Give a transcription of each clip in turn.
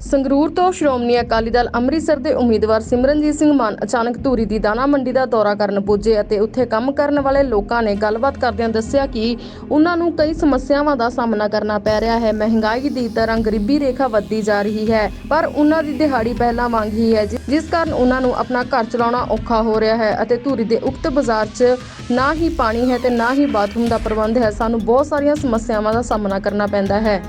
ਸੰਗਰੂਰ ਤੋਂ ਸ਼੍ਰੋਮਣੀ ਅਕਾਲੀ ਦਲ ਅੰਮ੍ਰਿਤਸਰ ਦੇ ਉਮੀਦਵਾਰ ਸਿਮਰਨਜੀਤ ਸਿੰਘ ਮਾਨ ਅਚਾਨਕ ਧੂਰੀ ਦੀ ਦਾਣਾ ਮੰਡੀ ਦਾ ਦੌਰਾ ਕਰਨ ਪੁੱਜੇ ਅਤੇ ਉੱਥੇ ਕੰਮ ਕਰਨ ਵਾਲੇ ਲੋਕਾਂ ਨੇ ਗੱਲਬਾਤ ਕਰਦਿਆਂ ਦੱਸਿਆ ਕਿ ਉਹਨਾਂ ਨੂੰ ਕਈ ਸਮੱਸਿਆਵਾਂ ਦਾ ਸਾਹਮਣਾ ਕਰਨਾ ਪੈ ਰਿਹਾ ਹੈ। ਮਹਿੰਗਾਈ ਦੀ ਤਰ੍ਹਾਂ ਗਰੀਬੀ ਰੇਖਾ ਵੱਧਦੀ ਜਾ ਰਹੀ ਹੈ, ਪਰ ਉਹਨਾਂ ਦੀ ਦਿਹਾੜੀ ਪਹਿਲਾਂ ਵਾਂਗ ਹੀ ਹੈ ਜਿਸ ਕਾਰਨ ਉਹਨਾਂ ਨੂੰ ਆਪਣਾ ਘਰ ਚਲਾਉਣਾ ਔਖਾ ਹੋ ਰਿਹਾ ਹੈ ਅਤੇ ਧੂਰੀ ਦੇ ਉਕਤ ਬਾਜ਼ਾਰ 'ਚ ਨਾ ਹੀ ਪਾਣੀ ਹੈ ਤੇ ਨਾ ਹੀ ਬਾਥਰੂਮ ਦਾ ਪ੍ਰਬੰਧ ਹੈ। ਸਾਨੂੰ ਬਹੁਤ ਸਾਰੀਆਂ ਸਮੱਸਿਆਵਾਂ ਦਾ ਸਾਹਮਣਾ ਕਰਨਾ ਪੈਂਦਾ ਹੈ।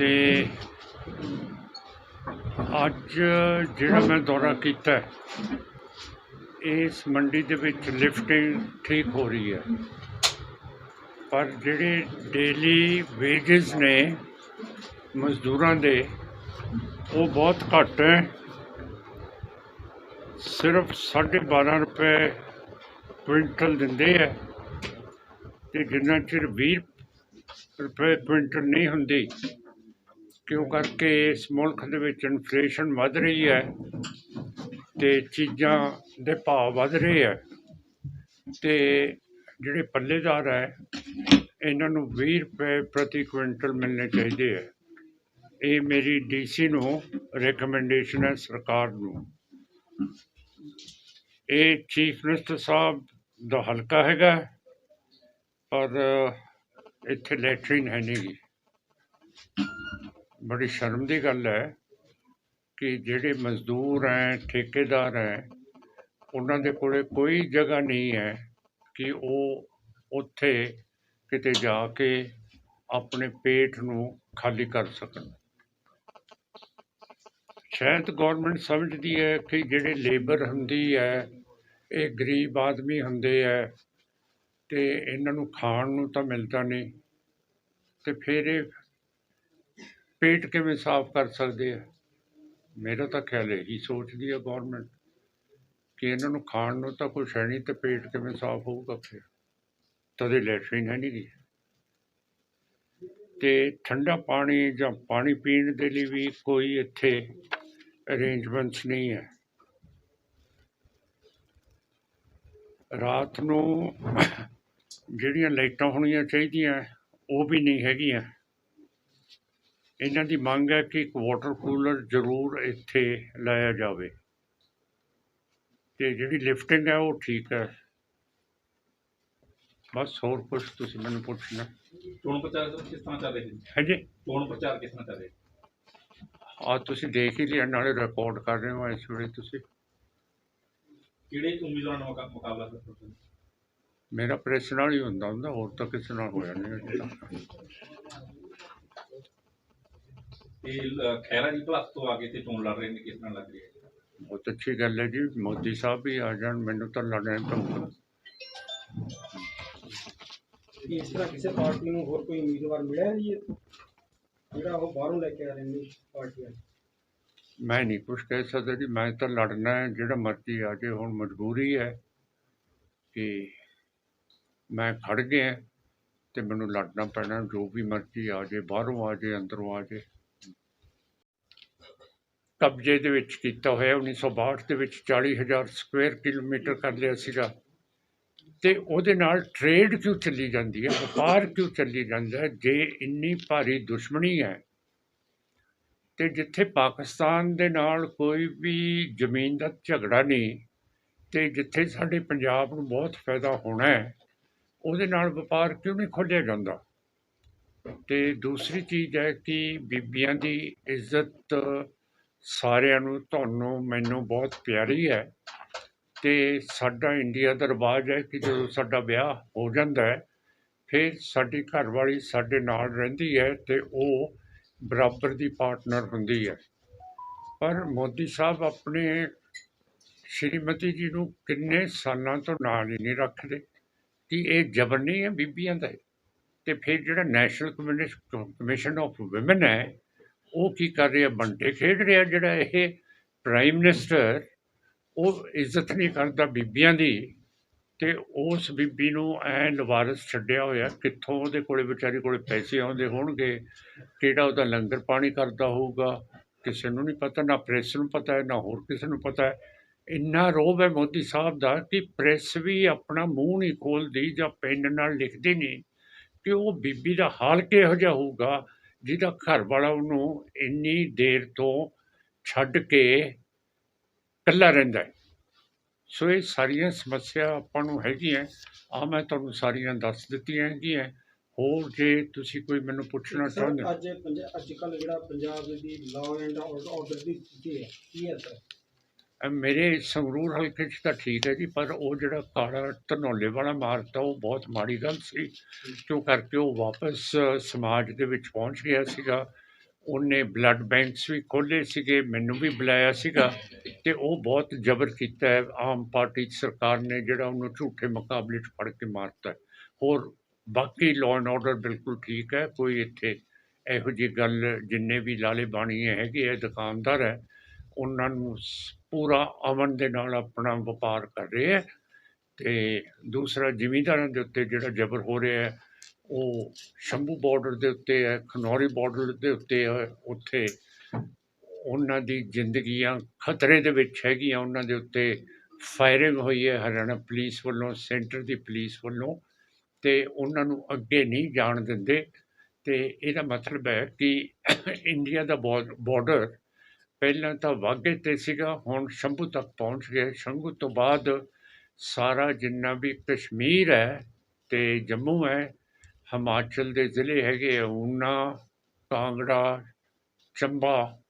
ਤੇ ਅੱਜ ਜਿਹੜਾ ਮੈਂ ਦੌਰਾ ਕੀਤਾ ਇਸ ਮੰਡੀ ਦੇ ਵਿੱਚ ਲਿਫਟਿੰਗ ਠੀਕ ਹੋ ਰਹੀ ਹੈ। ਪਰ ਜਿਹੜੇ ਡੇਲੀ ਵੇਜਸ ਨੇ ਮਜ਼ਦੂਰਾਂ ਦੇ, ਉਹ ਬਹੁਤ ਘੱਟ ਹੈ। ਸਿਰਫ 12.5 ਰੁਪਏ ਕੁਇੰਟਲ ਦਿੰਦੇ ਹੈ ਤੇ ਜਿੰਨਾ ਚਿਰ 20 ਰੁਪਏ ਕੁਇੰਟਲ ਨਹੀਂ ਹੁੰਦੀ ਕਿਉਂ ਕਰਕੇ ਇਸ ਮੁਲਕ ਦੇ ਵਿੱਚ ਇਨਫਲੇਸ਼ਨ ਵੱਧ ਰਹੀ ਹੈ ਤੇ ਚੀਜ਼ਾਂ ਦੇ ਭਾਅ ਵੱਧ ਰਹੇ ਹੈ ਤੇ ਜਿਹੜੇ ਪੱਲੇਦਾਰ ਹੈ, ਇਹਨਾਂ ਨੂੰ 20 ਰੁਪਏ ਪ੍ਰਤੀ ਕੁਇੰਟਲ ਮਿਲਣੇ ਚਾਹੀਦੇ ਹੈ। ਇਹ ਮੇਰੀ ਡੀਸੀ ਨੂੰ ਰეკਮੈਂਡੇਸ਼ਨ ਹੈ ਸਰਕਾਰ ਨੂੰ। ਇਹ ਚੀਫ ਮਿਨਿਸਟਰ ਸਾਹਿਬ ਦਾ ਹਲਕਾ ਹੈਗਾ, ਪਰ ਇੱਥੇ ਲੈਟਰਿਨ ਹੈ ਨਹੀਂ। ਬੜੀ ਸ਼ਰਮ ਦੀ ਗੱਲ ਹੈ ਕਿ ਜਿਹੜੇ ਮਜ਼ਦੂਰ ਹੈ, ਠੇਕੇਦਾਰ ਹੈ, ਉਹਨਾਂ ਦੇ ਕੋਲੇ ਕੋਈ ਜਗ੍ਹਾ ਨਹੀਂ ਹੈ ਕਿ ਉਹ ਉੱਥੇ ਕਿਤੇ ਜਾ ਕੇ ਆਪਣੇ ਪੇਟ ਨੂੰ ਖਾਲੀ ਕਰ ਸਕਣ। ਸ਼ਾਇਦ ਗਵਰਨਮੈਂਟ ਸਮਝਦੀ ਹੈ ਕਿ ਜਿਹੜੇ ਲੇਬਰ ਹੁੰਦੀ ਹੈ, ਇਹ ਗਰੀਬ ਆਦਮੀ ਹੁੰਦੇ ਹੈ ਤੇ ਇਹਨਾਂ ਨੂੰ ਖਾਣ ਨੂੰ ਤਾਂ ਮਿਲਦਾ ਨਹੀਂ ਤੇ ਫਿਰ ਇਹ ਪੇਟ ਕਿਵੇਂ ਸਾਫ਼ ਕਰ ਸਕਦੇ ਆ? ਮੇਰਾ ਤਾਂ ਖਿਆਲ ਇਹੀ ਸੋਚਦੀ ਹੈ ਗੌਰਮੈਂਟ ਕਿ ਇਹਨਾਂ ਨੂੰ ਖਾਣ ਨੂੰ ਤਾਂ ਕੁਛ ਹੈ ਨਹੀਂ ਤੇ ਪੇਟ ਕਿਵੇਂ ਸਾਫ਼ ਹੋਊਗਾ ਫਿਰ? ਤਦੇ ਲੈਟਰਿਨ ਹੈ ਨਹੀਂ ਗਈ ਤੇ ਠੰਡਾ ਪਾਣੀ ਜਾਂ ਪਾਣੀ ਪੀਣ ਦੇ ਲਈ ਵੀ ਕੋਈ ਇੱਥੇ ਅਰੇਂਜਮੈਂਟਸ ਨਹੀਂ ਹੈ। ਰਾਤ ਨੂੰ ਜਿਹੜੀਆਂ ਲਾਈਟਾਂ ਹੋਣੀਆਂ ਚਾਹੀਦੀਆਂ, ਉਹ ਵੀ ਨਹੀਂ ਹੈਗੀਆਂ। ਇਹਨਾਂ ਦੀ ਮੰਗ ਹੈ ਕਿ ਇੱਕ ਵਾਟਰ ਕੂਲਰ ਜ਼ਰੂਰ ਇੱਥੇ ਲਾਇਆ ਜਾਵੇ। ਤੇ ਜਿਹੜੀ ਲਿਫਟਿੰਗ ਹੈ ਉਹ ਠੀਕ ਹੈ। ਬਸ ਹੋਰ ਕੁਝ ਤੁਸੀਂ ਮੈਨੂੰ ਪੁੱਛਣਾ। ਚੋਣ ਪ੍ਰਚਾਰ ਕਿਸ ਤਰ੍ਹਾਂ ਚੱਲ ਰਿਹਾ ਹੈ ਹੈ ਜੀ ਚੋਣ ਪ੍ਰਚਾਰ ਕਿਸ ਤਰ੍ਹਾਂ ਚੱਲ ਰਿਹਾ? ਹੈ ਆ ਤੁਸੀਂ ਦੇਖ ਹੀ ਲਿਆ ਨਾਲੇ ਰਿਕਾਰਡ ਕਰ ਰਹੇ ਹੋ ਇਸ ਵੇਲੇ ਤੁਸੀਂ। ਕਿਹੜੇ ਉਮੀਦਵਾਰਾਂ ਨਾਲ ਮੁਕਾ- ਮੁਕਾਬਲਾ ਕਰ ਰਹੇ ਹੋ? ਮੇਰਾ ਪ੍ਰੈਸ ਨਾਲ ਹੀ ਹੁੰਦਾ ਹੁੰਦਾ ਹੋਰ ਤਾਂ ਕਿਸੇ ਨਾਲ ਹੋਇਆ ਨਹੀਂ ਅਜੇ ਤੱਕ। ਇਹ ਲ- ਖਹਿਰਾ ਜੀ ਪਲੱਸ ਤੋਂ ਆ ਕੇ ਤੇ ਚੋਣ ਲੜ ਰਹੇ ਨੇ ਕਿਸ ਤਰ੍ਹਾਂ ਲੱਗ ਰਹੀ ਹੈ? ਬਹੁਤ ਅੱਛੀ ਗੱਲ ਹੈ ਜੀ ਮੋਦੀ ਸਾਹਿਬ ਵੀ ਆ ਜਾਣ ਮੈਨੂੰ ਤਾਂ ਲੜਨਾ ਪਊਗਾ ਕਿ ਇਸ ਤਰ੍ਹਾਂ ਕਿਸੇ ਪਾਰਟੀ ਨੂੰ ਹੋਰ ਕੋਈ ਉਮੀਦਵਾਰ ਮਿਲਿਆ ਹੈ ਜੀ ਇੱਥੋਂ? ਜਿਹੜਾ ਉਹ ਬਾਹਰੋਂ ਲੈ ਕੇ ਆ ਰਹੇ ਨੇ ਪਾਰਟੀਆਂ ਮੈਂ ਨਹੀਂ ਕੁਛ ਕਹਿ ਸਕਦਾ ਜੀ ਮੈਂ ਤਾਂ ਲੜਨਾ ਹੈ ਜਿਹੜਾ ਮਰਜ਼ੀ ਆ ਜੇ ਹੁਣ ਮਜਬੂਰੀ ਹੈ ਕਿ ਮੈਂ ਖੜ ਗਿਆ ਤੇ ਮੈਨੂੰ ਲੜਨਾ ਪੈਣਾ ਜੋ ਵੀ ਮਰਜ਼ੀ ਆ ਜੇ ਬਾਹਰੋਂ ਆ ਜੇ ਅੰਦਰੋਂ ਆ ਜੇ ਕਬਜ਼ੇ ਦੇ ਵਿੱਚ ਕੀਤਾ ਹੋਇਆ 1962 ਦੇ ਵਿੱਚ 40000 ਸਕੁਅਰ ਕਿਲੋਮੀਟਰ ਕਰ ਲਿਆ ਸੀਗਾ। ਤੇ ਉਹਦੇ ਨਾਲ ਟ੍ਰੇਡ ਕਿਉਂ ਚੱਲੀ ਜਾਂਦੀ ਹੈ? ਵਪਾਰ ਕਿਉਂ ਚੱਲੀ ਜਾਂਦਾ ਜੇ ਇੰਨੀ ਭਾਰੀ ਦੁਸ਼ਮਣੀ ਹੈ, ਤੇ ਜਿੱਥੇ ਪਾਕਿਸਤਾਨ ਦੇ ਨਾਲ ਕੋਈ ਵੀ ਜ਼ਮੀਨ ਦਾ ਝਗੜਾ ਨਹੀਂ, ਤੇ ਜਿੱਥੇ ਸਾਡੇ ਪੰਜਾਬ ਨੂੰ ਬਹੁਤ ਫਾਇਦਾ ਹੋਣਾ ਹੈ, ਉਹਦੇ ਨਾਲ ਵਪਾਰ ਕਿਉਂ ਨਹੀਂ ਖੋਲ੍ਹਿਆ ਜਾਂਦਾ? ਤੇ ਦੂਸਰੀ ਚੀਜ਼ ਹੈ ਕਿ ਬੀਬੀਆਂ ਦੀ ਇੱਜ਼ਤ ਸਾਰਿਆਂ ਨੂੰ, ਤੁਹਾਨੂੰ, ਮੈਨੂੰ ਬਹੁਤ ਪਿਆਰੀ ਹੈ ਤੇ ਸਾਡਾ ਇੰਡੀਆ ਦਾ ਰਿਵਾਜ ਹੈ ਕਿ ਜਦੋਂ ਸਾਡਾ ਵਿਆਹ ਹੋ ਜਾਂਦਾ ਹੈ, ਫਿਰ ਸਾਡੀ ਘਰਵਾਲੀ ਸਾਡੇ ਨਾਲ ਰਹਿੰਦੀ ਹੈ ਤੇ ਉਹ ਬਰਾਬਰ ਦੀ ਪਾਰਟਨਰ ਹੁੰਦੀ ਹੈ। ਪਰ ਮੋਦੀ ਸਾਹਿਬ ਆਪਣੇ ਸ਼੍ਰੀਮਤੀ ਜੀ ਨੂੰ ਕਿੰਨੇ ਸਾਲਾਂ ਤੋਂ ਨਾਲ ਹੀ ਨਹੀਂ ਰੱਖਦੇ ਕਿ ਇਹ ਜ਼ਬਰ ਨਹੀਂ ਹੈ ਬੀਬੀਆਂ ਦਾ ਤੇ ਫਿਰ ਜਿਹੜਾ ਨੈਸ਼ਨਲ ਕਮਿਸ਼ਨ ਆਫ ਔਮਨ ਹੈ ਉਹ ਕੀ ਕਰ ਰਿਹਾ? ਬੰਟੇ ਖੇਡ ਰਿਹਾ ਜਿਹੜਾ ਇਹ ਪ੍ਰਾਈਮ ਮਿਨਿਸਟਰ ਉਹ ਇੱਜ਼ਤ ਨਹੀਂ ਕਰਦਾ ਬੀਬੀਆਂ ਦੀ ਤੇ ਉਸ ਬੀਬੀ ਨੂੰ ਐ ਲਵਾਰਸ ਛੱਡਿਆ ਹੋਇਆ। ਕਿੱਥੋਂ ਉਹਦੇ ਕੋਲੇ ਵਿਚਾਰੀ ਕੋਲੇ ਪੈਸੇ ਆਉਂਦੇ ਹੋਣਗੇ? ਕਿਹੜਾ ਉਹਦਾ ਲੰਗਰ ਪਾਣੀ ਕਰਦਾ ਹੋਊਗਾ? ਕਿਸੇ ਨੂੰ ਨਹੀਂ ਪਤਾ, ਨਾ ਪ੍ਰੈਸ ਨੂੰ ਪਤਾ ਹੈ, ਨਾ ਹੋਰ ਕਿਸੇ ਨੂੰ ਪਤਾ ਹੈ। ਇੰਨਾ ਰੋਬ ਹੈ ਮੋਦੀ ਸਾਹਿਬ ਦਾ ਕਿ ਪ੍ਰੈਸ ਵੀ ਆਪਣਾ ਮੂੰਹ ਨਹੀਂ ਖੋਲਦੀ ਜਾਂ ਪੈਨ ਨਾਲ ਲਿਖਦੀ ਨਹੀਂ ਕਿ ਉਹ ਬੀਬੀ ਦਾ ਹਾਲ ਕਿਹੋ ਜਿਹਾ ਹੋਊਗਾ। ਜਿਹਦਾ ਘਰ ਵਾਲਾ ਉਹਨੂੰ ਇੰਨੀ ਦੇਰ ਤੋਂ ਛੱਡ ਕੇ ਇਕੱਲਾ ਰਹਿੰਦਾ ਹੈ। ਸੋ ਇਹ ਸਾਰੀਆਂ ਸਮੱਸਿਆ ਆਪਾਂ ਨੂੰ ਹੈਗੀਆਂ ਆ ਮੈਂ ਤੁਹਾਨੂੰ ਸਾਰੀਆਂ ਦੱਸ ਦਿੱਤੀਆਂ ਹੈਗੀਆਂ ਹੋਰ ਜੇ ਤੁਸੀਂ ਕੋਈ ਮੈਨੂੰ ਪੁੱਛਣਾ ਚਾਹੁੰਦੇ ਅੱਜ ਅੱਜ ਕੱਲ੍ਹ ਜਿਹੜਾ ਪੰਜਾਬ ਦੀ ਲਾਅ ਐਂਡ ਆਰਡਰ ਦੀ ਸਥਿਤੀ ਹੈ ਕੀ ਹੈ ਸਰ ਮੇਰੇ ਸੰਗਰੂਰ ਹਲਕੇ 'ਚ ਤਾਂ ਠੀਕ ਹੈ ਜੀ, ਪਰ ਉਹ ਜਿਹੜਾ ਕਾਲਾ ਧਨੌਲੇ ਵਾਲਾ ਮਾਰਤਾ ਉਹ ਬਹੁਤ ਮਾੜੀ ਗੱਲ ਸੀ। ਕਿਉਂ ਕਰਕੇ ਉਹ ਵਾਪਸ ਸਮਾਜ ਦੇ ਵਿੱਚ ਪਹੁੰਚ ਗਿਆ ਸੀਗਾ। ਉਹਨੇ ਬਲੱਡ ਬੈਂਕਸ ਵੀ ਖੋਲ੍ਹੇ ਸੀਗੇ, ਮੈਨੂੰ ਵੀ ਬੁਲਾਇਆ ਸੀਗਾ ਤੇ ਉਹ ਬਹੁਤ ਜ਼ਬਰ ਕੀਤਾ ਹੈ। ਆਮ ਪਾਰਟੀ ਸਰਕਾਰ ਨੇ ਜਿਹੜਾ ਉਹਨੂੰ ਝੂਠੇ ਮੁਕਾਬਲੇ 'ਚ ਫੜ ਕੇ ਮਾਰਤਾ। ਹੋਰ ਬਾਕੀ ਲਾਅ ਐਂਡ ਆਰਡਰ ਬਿਲਕੁਲ ਠੀਕ ਹੈ, ਕੋਈ ਇੱਥੇ ਇਹੋ ਜਿਹੀ ਗੱਲ ਜਿੰਨੇ ਵੀ ਲਾਲੇ ਬਾਣੀ ਹੈਗੇ ਹੈ, ਦੁਕਾਨਦਾਰ ਹੈ ਉਹਨਾਂ ਨੂੰ ਪੂਰਾ ਅਮਨ ਦੇ ਨਾਲ ਆਪਣਾ ਵਪਾਰ ਕਰ ਰਹੇ ਹੈ ਤੇ ਦੂਸਰਾ ਜ਼ਿਮੀਂਦਾਰਾਂ ਦੇ ਉੱਤੇ ਜਿਹੜਾ ਜ਼ਬਰ ਹੋ ਰਿਹਾ ਹੈ, ਉਹ ਸ਼ੰਭੂ ਬਾਰਡਰ ਦੇ ਉੱਤੇ ਹੈ, ਖਨੌਰੀ ਬਾਰਡਰ ਦੇ ਉੱਤੇ ਹੈ, ਉੱਥੇ ਉਹਨਾਂ ਦੀ ਜ਼ਿੰਦਗੀਆਂ ਖਤਰੇ ਦੇ ਵਿੱਚ ਹੈਗੀਆਂ, ਉਹਨਾਂ ਦੇ ਉੱਤੇ ਫਾਇਰਿੰਗ ਹੋਈ ਹੈ ਹਰਿਆਣਾ ਪੁਲਿਸ ਵੱਲੋਂ ਸੈਂਟਰ ਦੀ ਪੁਲਿਸ ਵੱਲੋਂ ਤੇ ਉਹਨਾਂ ਨੂੰ ਅੱਗੇ ਨਹੀਂ ਜਾਣ ਦਿੰਦੇ ਤੇ ਇਹਦਾ ਮਤਲਬ ਹੈ ਕਿ ਇੰਡੀਆ ਦਾ ਬਾਰਡਰ ਪਹਿਲਾਂ ਤਾਂ ਵਾਘੇ ਤੇ ਸੀਗਾ ਹੁਣ ਸ਼ੰਭੂ ਤੱਕ ਪਹੁੰਚ ਗਿਆ। ਸ਼ੰਭੂ ਤੋਂ ਬਾਅਦ ਸਾਰਾ ਜਿੰਨਾ ਵੀ ਕਸ਼ਮੀਰ ਹੈ ਤੇ ਜੰਮੂ ਹੈ ਹਿਮਾਚਲ ਦੇ ਜ਼ਿਲ੍ਹੇ ਹੈਗੇ ਊਨਾ ਕਾਂਗੜਾ ਚੰਬਾ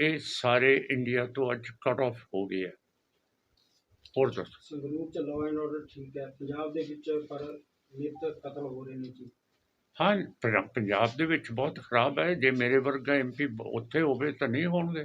ਇਹ ਸਾਰੇ ਇੰਡੀਆ ਤੋਂ ਅੱਜ ਕੱਟ ਆਫ ਹੋ ਗਏ ਹੈ ਹੋਰ ਦੱਸੋ। ਸੰਗਰੂਰ ਚ ਲਾਅ ਐਂਡ ਆਰਡਰ ਠੀਕ ਹੈ। ਪੰਜਾਬ ਦੇ ਵਿੱਚ ਪਰ ਨਿਤ ਕਤਲ ਹੋ ਰਹੇ ਨੇ ਜੀ। ਹਾਂ ਪੰਜ- ਪੰਜਾਬ ਦੇ ਵਿੱਚ ਬਹੁਤ ਖਰਾਬ ਹੈ। ਜੇ ਮੇਰੇ ਵਰਗਾ ਐਮਪੀ ਉੱਥੇ ਹੋਵੇ ਤਾਂ ਨਹੀਂ ਹੋਣਗੇ।